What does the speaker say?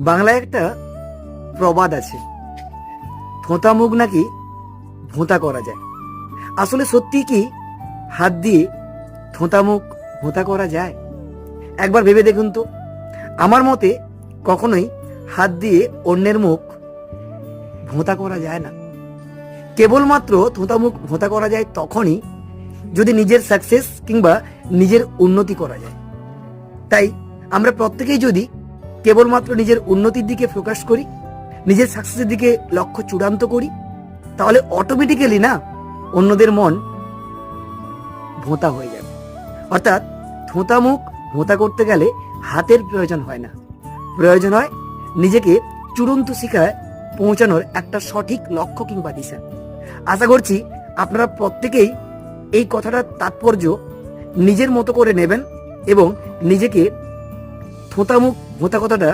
বাংলায় একটা প্রবাদ আছে। থোঁতা মুখ নাকি ভোঁতা করা যায়। আসলে সত্যি কি হাত দিয়ে থোঁতা মুখ ভোঁতা করা যায়? একবার ভেবে দেখুন তো। আমার মতে কখনোই হাত দিয়ে অন্যের মুখ ভোঁতা করা যায় না। কেবলমাত্র থোঁতা মুখ ভোঁতা করা যায় তখনই যদি নিজের সাকসেস কিংবা নিজের উন্নতি করা যায়। তাই আমরা প্রত্যেকেই যদি কেবলমাত্র নিজের উন্নতির দিকে ফোকাস করি, নিজের সাকসেসের দিকে লক্ষ্য চূড়ান্ত করি, তাহলে অটোমেটিক্যালি না অন্যদের মন ভোঁতা হয়ে যাবে। অর্থাৎ থোঁতা মুখ ভোঁতা করতে গেলে হাতের প্রয়োজন হয় না। প্রয়োজন হয় নিজেকে চূড়ান্ত শিখায় পৌঁছানোর একটা সঠিক লক্ষ্য কিংবা দিশা। আশা করছি আপনারা প্রত্যেকেই এই কথাটার তাৎপর্য নিজের মতো করে নেবেন এবং নিজেকে থোঁতা মুখ ভোঁতা কথাটা